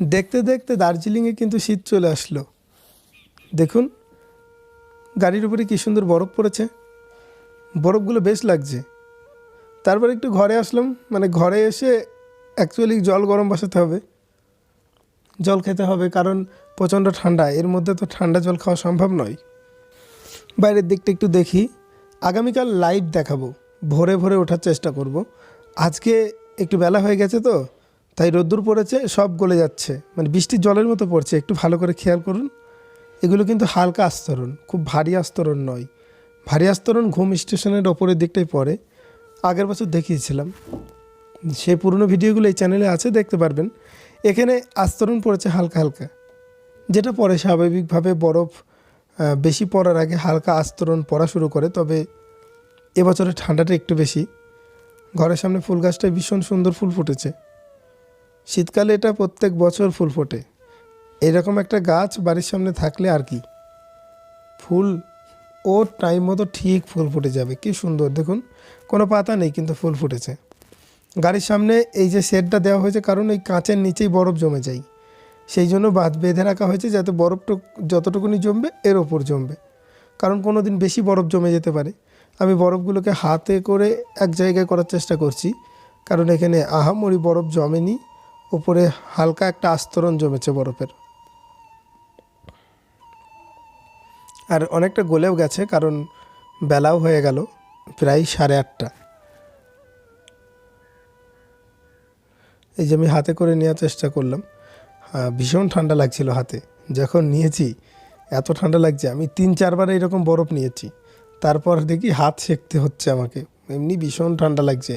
দেখতে দেখতে দার্জিলিংয়ে কিন্তু শীত চলে আসলো। দেখুন, গাড়ির উপরে কী সুন্দর বরফ পড়েছে। বরফগুলো বেশ লাগছে। তারপর একটু ঘরে আসলাম মানে ঘরে এসে অ্যাকচুয়ালি জল গরম বসাতে হবে। জল খেতে হবে, কারণ প্রচণ্ড ঠান্ডা। এর মধ্যে তো ঠান্ডা জল খাওয়া সম্ভব নয়। বাইরের দিকটা একটু দেখি। আগামীকাল লাইভ দেখাবো। ভোরে ভোরে ওঠার চেষ্টা করব। আজকে একটু বেলা হয়ে গেছে তো। তাই রোদ্দুর পড়েছে, সব গলে যাচ্ছে। মানে বৃষ্টির জলের মতো পড়ছে, একটু ভালো করে খেয়াল করুন। এগুলো কিন্তু হালকা আস্তরণ, খুব ভারী আস্তরণ নয়। ভারী আস্তরণ ঘুম স্টেশনের ওপরের দিকটাই পড়ে। আগের বছর দেখিয়েছিলাম। সেই পুরনো ভিডিওগুলো এই চ্যানেলে আছে, দেখতে পারবেন। এখানে আস্তরণ পড়েছে হালকা হালকা। যেটা পরে স্বাভাবিকভাবে বরফ বেশি পড়ার আগে হালকা আস্তরণ পড়া শুরু করে, তবে এবছরের ঠান্ডাটা একটু বেশি। ঘরের সামনে ফুল গাছটায় ভীষণ সুন্দর ফুল ফুটেছে। শীতকালে এটা প্রত্যেক বছর ফুল ফোটে। এরকম একটা গাছ বাড়ির সামনে থাকলে আর কি? ফুল ও টাইম মতো ঠিক ফুল ফুটে যাবে। কি সুন্দর, দেখুন। কোনো পাতা নেই, কিন্তু ফুল ফুটেছে। গাড়ির সামনে এই যে শেডটা দেওয়া হয়েছে, কারণ এই কাঁচের নিচেই বরফ জমে যায়। সেই জন্য বাঁধ বেঁধে রাখা হয়েছে যাতে বরফটুক, যতটুকুনি জমবে, এর ওপর জমবে। কারণ কোনো দিন বেশি বরফ জমে যেতে পারে। আমি বরফগুলোকে হাতে করে এক জায়গায় করার চেষ্টা করছি। কারণ এখানে আহামরি বরফ জমেনি। ওপরে হালকা একটা আস্তরণ জমেছে বরফের। আর অনেকটা গলেও গেছে, কারণ বেলাও হয়ে গেল প্রায় সাড়ে আটটা। এই যে আমি হাতে করে নেওয়ার চেষ্টা করলাম ভীষণ ঠান্ডা লাগছিল হাতে। যখন নিয়েছি, এত ঠান্ডা লাগছে, আমি তিন চারবার এরকম বরফ নিয়েছি। তারপর দেখি হাত সেঁকতে হচ্ছে আমাকে, এমনি ভীষণ ঠান্ডা লাগছে।